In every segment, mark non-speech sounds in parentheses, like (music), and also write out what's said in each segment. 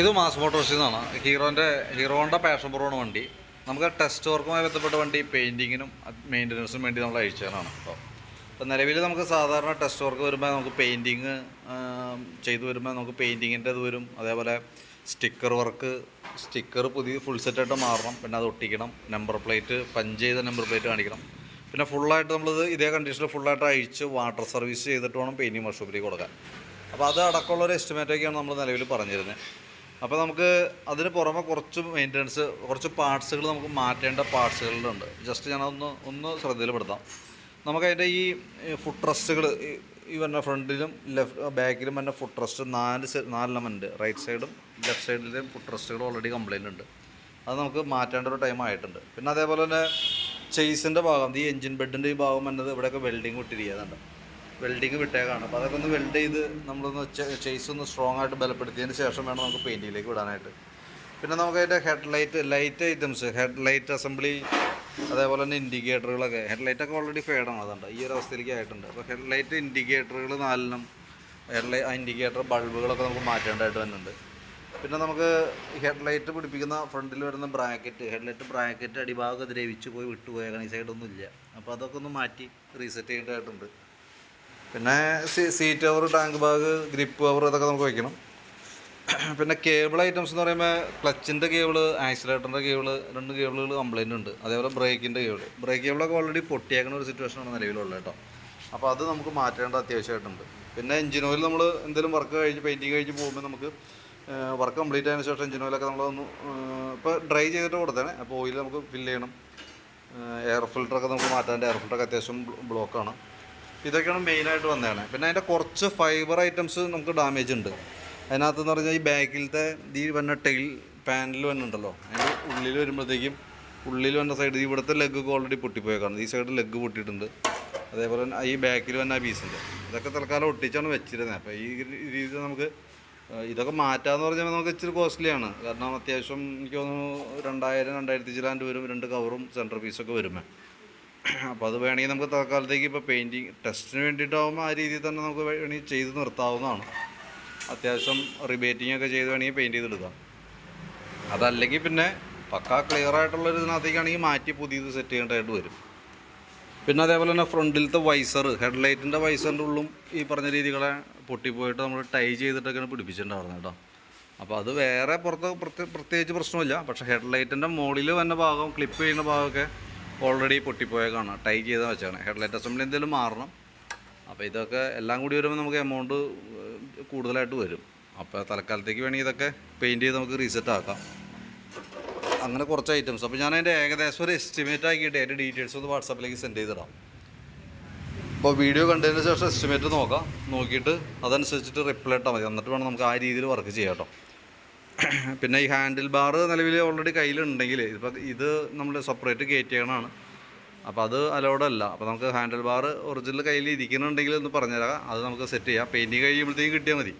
ഇത് മാസ് മോട്ടോഴ്സിൽ നിന്നാണ് ഹീറോന്റെ ഹീറോന്റെ passion pro വണ്ടി. നമുക്ക് ടെസ്റ്റ് വർക്കുമായി ബന്ധപ്പെട്ട വണ്ടി പെയിന്റിങ്ങിനും മെയിന്റനൻസിനും വേണ്ടി നമ്മൾ അയച്ചതാണ് അപ്പോൾ അപ്പോൾ നിലവിൽ നമുക്ക് സാധാരണ ടെസ്റ്റ് വർക്ക് വരുമ്പോൾ നമുക്ക് പെയിന്റിങ് ചെയ്തു വരുമ്പോൾ നമുക്ക് പെയിന്റിങ്ങിന്റെ ഇത് വരും. അതേപോലെ സ്റ്റിക്കർ വർക്ക് സ്റ്റിക്കർ പുതിയ ഫുൾ സെറ്റായിട്ട് മാറണം. പിന്നെ അത് ഒട്ടിക്കണം. നമ്പർ പ്ലേറ്റ് പഞ്ച് ചെയ്ത നമ്പർ പ്ലേറ്റ് കാണിക്കണം. പിന്നെ ഫുള്ളായിട്ട് നമ്മളിത് ഇതേ കണ്ടീഷനിൽ ഫുള്ളായിട്ട് അഴിച്ച് വാട്ടർ സർവീസ് ചെയ്തിട്ട് വേണം പെയിന്റിങ് വർക്ക്ഷോപ്പിലേക്ക് കൊടുക്കാൻ. അപ്പോൾ അത് അടക്കമുള്ള ഒരു എസ്റ്റിമേറ്റൊക്കെയാണ് നമ്മൾ നിലവിൽ പറഞ്ഞിരുന്നത്. അപ്പോൾ നമുക്ക് അതിന് പുറമെ കുറച്ച് മെയിന്റനൻസ് കുറച്ച് പാർട്സുകൾ നമുക്ക് മാറ്റേണ്ട പാർട്സുകളുണ്ട് ജസ്റ്റ് ഞാനൊന്ന് ഒന്ന് ശ്രദ്ധയിൽപ്പെടുത്താം. നമുക്ക് അതിന്റെ ഈ ഫുഡ് ട്രസ്റ്റുകൾ ഈ വരുന്ന ഫ്രണ്ടിലും ലെഫ്റ്റ് ബാക്കിലും വരുന്ന ഫുഡ് ട്രസ്റ്റ് നാല് നാലെണ്ണം ഉണ്ട് റൈറ്റ് സൈഡും ലെഫ്റ്റ് സൈഡിലെയും ഫുഡ് ട്രസ്റ്റുകൾ ഓൾറെഡി കംപ്ലൈന്റ് ഉണ്ട് അത് നമുക്ക് മാറ്റേണ്ട ഒരു ടൈം ആയിട്ടുണ്ട്. പിന്നെ അതേപോലെ തന്നെ ചെയ്സിന്റെ ഭാഗം ഈ എഞ്ചിൻ ബെഡിന്റെ ഈ ഭാഗം വന്നത് ഇവിടെയൊക്കെ വെൽഡിങ് വിട്ടിരിക്കുന്നുണ്ട് വെൽഡിങ് വിട്ടേക്കാണ്. അപ്പോൾ അതൊക്കെ ഒന്ന് വെൽഡ് ചെയ്ത് നമ്മളൊന്ന് ചേസ് ഒന്ന് സ്ട്രോങ് ആയിട്ട് ബലപ്പെടുത്തിയതിന് ശേഷം വേണം നമുക്ക് പെയിന്റിലേക്ക് വിടാനായിട്ട്. പിന്നെ നമുക്ക് അതിന്റെ headlight light items headlight assembly അതേപോലെ തന്നെ ഇൻഡിക്കേറ്ററുകളൊക്കെ ഹെഡ് ലൈറ്റൊക്കെ ഫേഡ് ആണ് അതുണ്ട്. ഈ ഒരു അവസ്ഥയിലേക്ക് ആയിട്ടുണ്ട്. അപ്പോൾ ഹെഡ് ലൈറ്റ് ഇൻഡിക്കേറ്ററുകൾ നാലെണ്ണം ഹെഡ് ലൈ ഇൻഡിക്കേറ്റർ ബൾബുകളൊക്കെ നമുക്ക് മാറ്റേണ്ടതായിട്ട് വരുന്നുണ്ട്. പിന്നെ നമുക്ക് ഹെഡ് ലൈറ്റ് പിടിപ്പിക്കുന്ന ഫ്രണ്ടിൽ വരുന്ന ബ്രാക്കറ്റ് ഹെഡ് ലൈറ്റ് ബ്രാക്കറ്റ് അടിഭാഗം ദ്രവിച്ച് പോയി വിട്ടുപോയേക്കണം ഈ സൈഡൊന്നും ഇല്ല അപ്പോൾ അതൊക്കെ ഒന്ന് മാറ്റി റീസെറ്റ് ചെയ്യേണ്ടതായിട്ടുണ്ട്. പിന്നെ seat cover tank bag grip cover ഇതൊക്കെ നമുക്ക് വയ്ക്കണം പിന്നെ കേബിൾ ഐറ്റംസ് എന്ന് പറയുമ്പോൾ ക്ലച്ചിന്റെ കേബിൾ ആക്സിലേറ്ററിന്റെ കേബിൾ രണ്ട് കേബിളുകൾ കംപ്ലൈന്റ് ഉണ്ട്. അതേപോലെ ബ്രേക്കിന്റെ കേബിൾ ബ്രേക്ക് കേബിളൊക്കെ ഓൾറെഡി പൊട്ടിയേക്കുന്ന ഒരു സിറ്റുവേഷനാണ് നിലവിലുള്ളത് കേട്ടോ. അപ്പോൾ അത് നമുക്ക് മാറ്റേണ്ട അത്യാവശ്യമായിട്ടുണ്ട്. പിന്നെ എഞ്ചിൻ ഓയിൽ നമ്മൾ എന്തെങ്കിലും വർക്ക് കഴിഞ്ഞ് പെയിന്റിങ് കഴിഞ്ഞ് പോകുമ്പോൾ നമുക്ക് വർക്ക് കംപ്ലീറ്റ് ആയതിനു ശേഷം എഞ്ചിൻ ഓയിലൊക്കെ നമ്മളൊന്ന് ഇപ്പോൾ ഡ്രൈ ചെയ്തിട്ട് കൊടുത്തേനെ. അപ്പോൾ ഓയിൽ നമുക്ക് ഫില്ല് ചെയ്യണം. എയർ ഫിൽറ്ററൊക്കെ നമുക്ക് മാറ്റാന്റെ എയർ ഫിൽറ്ററൊക്കെ അത്യാവശ്യം ബ്ലോക്കാണ് ഇതൊക്കെയാണ് മെയിനായിട്ട് വന്നതാണ്. പിന്നെ അതിന്റെ കുറച്ച് ഫൈബർ ഐറ്റംസ് നമുക്ക് ഡാമേജ് ഉണ്ട്. അതിനകത്ത് എന്ന് പറഞ്ഞാൽ ഈ ബാക്കിലത്തെ ഈ വന്ന ടെയിൽ പാനൽ വന്നിട്ടുണ്ടല്ലോ. അതിന്റെ ഉള്ളിൽ വരുമ്പോഴത്തേക്കും ഉള്ളിൽ വന്ന സൈഡ് ഇവിടുത്തെ ലെഗ് ഓൾറെഡി പൊട്ടിപ്പോയേക്കാണ് ഈ സൈഡ് ലെഗ് പൊട്ടിയിട്ടുണ്ട്. അതേപോലെ തന്നെ ഈ ബാക്കിൽ വന്ന പീസിന്റെ ഇതൊക്കെ തൽക്കാലം ഒട്ടിച്ചാണ് വെച്ചിരുന്നത്. അപ്പോൾ ഈ രീതിയിൽ നമുക്ക് ഇതൊക്കെ മാറ്റാന്ന് പറഞ്ഞാൽ നമുക്ക് ഇച്ചിരി കോസ്റ്റ്ലിയാണ് കാരണം അത്യാവശ്യം എനിക്ക് തോന്നുന്നു രണ്ടായിരം രണ്ടായിരത്തി ചിലാണ്ട് വരും രണ്ട് കവറും സെന്റർ പീസൊക്കെ വരുമേ അപ്പോൾ അത് വേണമെങ്കിൽ നമുക്ക് തൽക്കാലത്തേക്ക് ഇപ്പോൾ പെയിന്റിങ് ടെസ്റ്റിന് വേണ്ടിയിട്ടാകുമ്പോൾ ആ രീതിയിൽ തന്നെ നമുക്ക് വേണമെങ്കിൽ ചെയ്ത് നിർത്താവുന്നതാണ്. അത്യാവശ്യം റിബേറ്റിംഗ് ഒക്കെ ചെയ്ത് വേണമെങ്കിൽ പെയിന്റ് ചെയ്തെടുക്കാം. അതല്ലെങ്കിൽ പിന്നെ പക്ക ക്ലിയർ ആയിട്ടുള്ളൊരു ഇതിനകത്തേക്കാണെങ്കിൽ മാറ്റി പുതിയത് സെറ്റ് ചെയ്യേണ്ടതായിട്ട് വരും. പിന്നെ അതേപോലെ തന്നെ ഫ്രണ്ടിലത്തെ വൈസർ ഹെഡ് ലൈറ്റിന്റെ വൈസറിന്റെ ഉള്ളും ഈ പറഞ്ഞ രീതികളെ പൊട്ടിപ്പോയിട്ട് നമ്മൾ ടൈ ചെയ്തിട്ടൊക്കെയാണ് പിടിപ്പിച്ചിട്ടുണ്ടായിരുന്നത് കേട്ടോ. അപ്പോൾ അത് വേറെ പുറത്ത് പ്രത്യേകിച്ച് പ്രശ്നമില്ല. പക്ഷേ ഹെഡ് ലൈറ്റിന്റെ മുകളിൽ വന്ന ഭാഗം ക്ലിപ്പ് ചെയ്യുന്ന ഭാഗമൊക്കെ ഓൾറെഡി പൊട്ടിപ്പോയേക്കാണ് ടൈ ചെയ്താൽ വെച്ചാണ്. ഹെഡ്ലൈറ്റ് അസംബ്ലി എന്തെങ്കിലും മാറണം. അപ്പോൾ ഇതൊക്കെ എല്ലാം കൂടി വരുമ്പോൾ നമുക്ക് എമൗണ്ട് കൂടുതലായിട്ട് വരും. അപ്പോൾ തൽക്കാലത്തേക്ക് വേണമെങ്കിൽ ഇതൊക്കെ പെയിന്റ് ചെയ്ത് നമുക്ക് റീസെറ്റ് ആക്കാം. അങ്ങനെ കുറച്ച് ഐറ്റംസ് അപ്പോൾ ഞാൻ അതിന്റെ ഏകദേശം ഒരു എസ്റ്റിമേറ്റ് ആക്കിയിട്ട് അതിന്റെ ഡീറ്റെയിൽസ് ഒന്ന് വാട്സാപ്പിലേക്ക് സെൻഡ് ചെയ്തിടാം. അപ്പോൾ വീഡിയോ കണ്ടതിന് ശേഷം എസ്റ്റിമേറ്റ് നോക്കാം. നോക്കിയിട്ട് അതനുസരിച്ചിട്ട് റിപ്ലൈ ഇട്ടാൽ മതി. എന്നിട്ട് വേണം നമുക്ക് ആ രീതിയിൽ വർക്ക് ചെയ്യാം കേട്ടോ. (coughs) പിന്നെ ഈ ഹാൻഡിൽ ബാർ നിലവിൽ ഓൾറെഡി കയ്യിലുണ്ടെങ്കിൽ ഇപ്പോൾ ഇത് നമ്മൾ സെപ്പറേറ്റ് കയറ്റിയതാണ് അപ്പോൾ അത് അലോഡല്ല അപ്പോൾ നമുക്ക് ഹാൻഡിൽ ബാർ ഒറിജിനൽ കയ്യിൽ ഇരിക്കുന്നുണ്ടെങ്കിൽ ഒന്ന് പറഞ്ഞുതരാം. അത് നമുക്ക് സെറ്റ് ചെയ്യാം. പെയിന്റിങ് കഴിയുമ്പോഴത്തേക്കും കിട്ടിയാൽ മതി.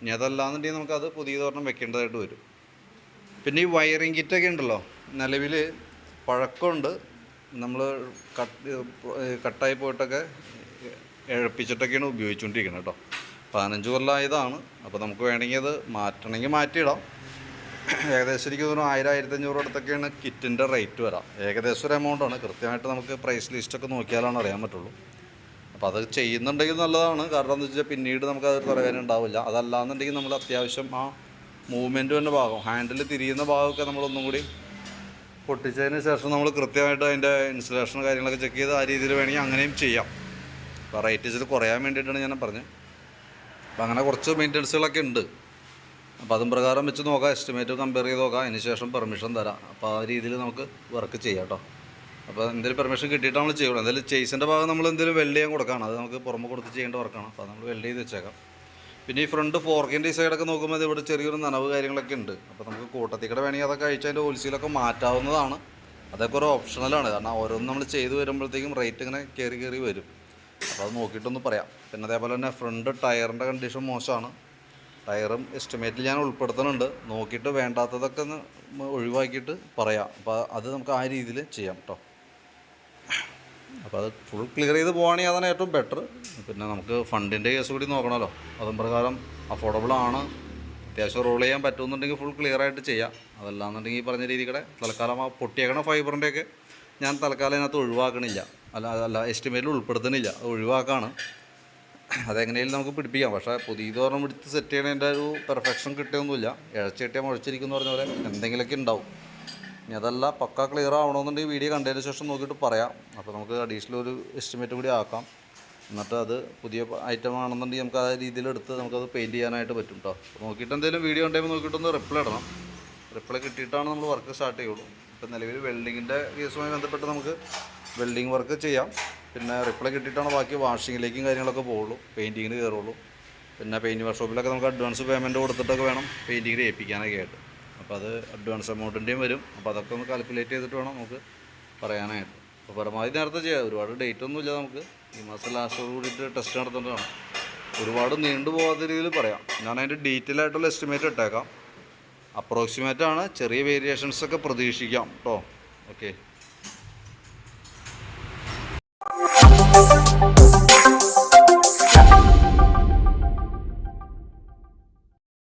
ഇനി അതല്ലാന്നുണ്ടെങ്കിൽ നമുക്കത് പുതിയതൊരെണ്ണം വെക്കേണ്ടതായിട്ട് വരും. പിന്നെ ഈ വയറിംഗ് കിറ്റൊക്കെ ഉണ്ടല്ലോ. നിലവിൽ പഴക്കമുണ്ട്. നമ്മൾ കട്ട് കട്ടായി പോയിട്ടൊക്കെ ഇഴപ്പിച്ചിട്ടൊക്കെയാണ് ഉപയോഗിച്ചുകൊണ്ടിരിക്കുന്നത് കേട്ടോ. പതിനഞ്ച് കൊല്ലമായതാണ് അപ്പോൾ നമുക്ക് വേണമെങ്കിൽ അത് മാറ്റണമെങ്കിൽ മാറ്റിയിടാം. ഏകദേശം എനിക്ക് തോന്നുന്നു ആയിരം ആയിരത്തഞ്ഞൂറ് അടുത്തൊക്കെയാണ് കിറ്റിന്റെ റേറ്റ് വരാം. ഏകദേശം ഒരു എമൗണ്ടാണ് കൃത്യമായിട്ട് നമുക്ക് പ്രൈസ് ലിസ്റ്റൊക്കെ നോക്കിയാലാണ് അറിയാൻ പറ്റുള്ളൂ. അപ്പോൾ അത് ചെയ്യുന്നുണ്ടെങ്കിൽ നല്ലതാണ്. കാരണം എന്താ വെച്ചാൽ പിന്നീട് നമുക്ക് അത് പറയാനുണ്ടാവില്ല അതല്ലാന്നുണ്ടെങ്കിൽ നമ്മൾ അത്യാവശ്യം ആ മൂവ്മെന്റും തന്നെ ഭാഗം ഹാൻഡിൽ തിരിയുന്ന ഭാഗമൊക്കെ നമ്മളൊന്നും കൂടി പൊട്ടിച്ചതിന് ശേഷം നമ്മൾ കൃത്യമായിട്ട് അതിന്റെ ഇൻസ്റ്റലേഷൻ കാര്യങ്ങളൊക്കെ ചെക്ക് ചെയ്ത് ആ രീതിയിൽ വേണമെങ്കിൽ അങ്ങനെയും ചെയ്യാം. അപ്പോൾ റേറ്റ് ഇച്ചിരി കുറയാൻ വേണ്ടിയിട്ടാണ് ഞാൻ പറഞ്ഞത്. അപ്പോൾ അങ്ങനെ കുറച്ച് മെയിന്റനൻസുകളൊക്കെ ഉണ്ട്. അപ്പോൾ അതും പ്രകാരം വെച്ച് നോക്കാം എസ്റ്റിമേറ്റ് കമ്പയർ ചെയ്ത് നോക്കാം. അതിന് ശേഷം പെർമിഷൻ തരാം. അപ്പോൾ ആ രീതിയിൽ നമുക്ക് വർക്ക് ചെയ്യാം കേട്ടോ അപ്പോൾ എന്തെങ്കിലും പെർമിഷൻ കിട്ടിയിട്ട് നമ്മൾ ചെയ്യണം എന്തായാലും ചേസിന്റെ ഭാഗം നമ്മൾ എന്തെങ്കിലും വെൽഡ് ചെയ്യാൻ കൊടുക്കണം. അത് നമുക്ക് പുറമെ കൊടുത്ത് ചെയ്യേണ്ട വർക്കാണ് അപ്പോൾ നമ്മൾ വെൽഡ് ചെയ്ത് വെച്ചേക്കാം. പിന്നെ ഈ ഫ്രണ്ട് ഫോർക്കിന്റെ ഈ സൈഡൊക്കെ നോക്കുമ്പോൾ ഇവിടെ ചെറിയൊരു നനവ് കാര്യങ്ങളൊക്കെ ഉണ്ട്. അപ്പോൾ നമുക്ക് കൂട്ടത്തിക്കടെ വേണമെങ്കിൽ അതൊക്കെ അഴിച്ച് അതിന്റെ ഹോൾസെയിലൊക്കെ മാറ്റാവുന്നതാണ്. അതൊക്കെ ഒരു ഓപ്ഷണലാണ് കാരണം ഓരോന്നും നമ്മൾ ചെയ്ത് വരുമ്പോഴത്തേക്കും റേറ്റ് ഇങ്ങനെ കയറി കയറി വരും. അപ്പോൾ അത് നോക്കിയിട്ടൊന്ന് പറയാം. പിന്നെ അതേപോലെ തന്നെ ഫ്രണ്ട് ടയറിന്റെ കണ്ടീഷൻ മോശമാണ്. ടയറും എസ്റ്റിമേറ്റിൽ ഞാൻ ഉൾപ്പെടുത്തുന്നുണ്ട്. നോക്കിയിട്ട് വേണ്ടാത്തതൊക്കെ ഒന്ന് ഒഴിവാക്കിയിട്ട് പറയാം. അപ്പോൾ അത് നമുക്ക് ആ രീതിയിൽ ചെയ്യാം കേട്ടോ അപ്പോൾ അത് ഫുൾ ക്ലിയർ ചെയ്ത് പോവുകയാണെങ്കിൽ അതാണ് ഏറ്റവും ബെറ്റർ പിന്നെ നമുക്ക് ഫണ്ടിന്റെ കേസ് കൂടി നോക്കണമല്ലോ അതും പ്രകാരം അഫോർഡബിൾ ആണ്. അത്യാവശ്യം റോൾ ചെയ്യാൻ പറ്റുമെന്നുണ്ടെങ്കിൽ ഫുൾ ക്ലിയർ ആയിട്ട് ചെയ്യാം. അതല്ലാന്നുണ്ടെങ്കിൽ ഈ പറഞ്ഞ രീതിക്കടെ തൽക്കാലം ആ പൊട്ടിയേക്കണ ഫൈബറിന്റെയൊക്കെ ഞാൻ തൽക്കാലം അതിനകത്ത് ഒഴിവാക്കണില്ല. അല്ല അല്ല എസ്റ്റിമേറ്റിൽ ഉൾപ്പെടുത്തുന്നില്ല. അത് ഒഴിവാക്കാണ്. അതെങ്ങനെയും നമുക്ക് പിടിപ്പിക്കാം. പക്ഷേ പുതിയതോർണം എടുത്ത് സെറ്റ് ചെയ്യണതിന്റെ ഒരു പെർഫെക്ഷൻ കിട്ടിയൊന്നുമില്ല. ഇഴച്ച് കിട്ടിയാൽ മുഴച്ചിരിക്കുന്ന പറഞ്ഞ പോലെ എന്തെങ്കിലുമൊക്കെ ഉണ്ടാവും. ഇനി അതല്ല പക്ക ക്ലിയർ ആവണമെന്നുണ്ടെങ്കിൽ വീഡിയോ കണ്ടതിന് ശേഷം നോക്കിയിട്ട് പറയാം. അപ്പോൾ നമുക്ക് അഡീഷണൽ ഒരു എസ്റ്റിമേറ്റ് കൂടി ആക്കാം. എന്നിട്ട് അത് പുതിയ ഐറ്റം ആണെന്നുണ്ടെങ്കിൽ നമുക്ക് ആ രീതിയിലെടുത്ത് നമുക്കത് പെയിന്റ് ചെയ്യാനായിട്ട് പറ്റും കേട്ടോ നോക്കിയിട്ട് എന്തെങ്കിലും വീഡിയോ ഉണ്ടെങ്കിൽ നോക്കിയിട്ടൊന്ന് റിപ്ലൈ ഇടണം. റിപ്ലൈ കിട്ടിയിട്ടാണ് നമ്മൾ വർക്ക് സ്റ്റാർട്ട് ചെയ്യുള്ളൂ. ഇപ്പം നിലവിൽ വെൽഡിങ്ങിന്റെ കേസുമായി ബന്ധപ്പെട്ട് നമുക്ക് വെൽഡിങ് വർക്ക് ചെയ്യാം. പിന്നെ റിപ്ലൈ കിട്ടിയിട്ടാണ് ബാക്കി വാഷിങ്ങിലേക്കും കാര്യങ്ങളൊക്കെ പോവുള്ളൂ. പെയിന്റിങ്ങിന് കയറുള്ളൂ പിന്നെ പെയിന്റ് വർക്ക്ഷോപ്പിലൊക്കെ നമുക്ക് അഡ്വാൻസ് പേയ്മെന്റ് കൊടുത്തിട്ടൊക്കെ വേണം പെയിന്റിങ്ങിന് ഏൽപ്പിക്കാനൊക്കെ ആയിട്ട്. അപ്പോൾ അത് അഡ്വാൻസ് എമൗണ്ടിന്റെയും വരും. അപ്പോൾ അതൊക്കെ ഒന്ന് കാൽക്കുലേറ്റ് ചെയ്തിട്ട് വേണം നമുക്ക് പറയാനായിട്ട്. അപ്പോൾ പരമാവധി നേരത്തെ ചെയ്യാം. ഒരുപാട് ഡേറ്റ് ഒന്നും ഇല്ല നമുക്ക്. ഈ മാസം ലാസ്റ്റോട് കൂടിയിട്ട് ടെസ്റ്റ് നടത്തേണ്ടതാണ്. ഒരുപാട് നീണ്ടു പോകാത്ത രീതിയിൽ പറയാം. ഞാൻ അതിന്റെ ഡീറ്റെയിൽ ആയിട്ടുള്ള എസ്റ്റിമേറ്റ് ഇട്ടേക്കാം. അപ്രോക്സിമേറ്റ് ആണ്. ചെറിയ വേരിയേഷൻസൊക്കെ പ്രതീക്ഷിക്കാം കേട്ടോ ഓക്കെ Bye.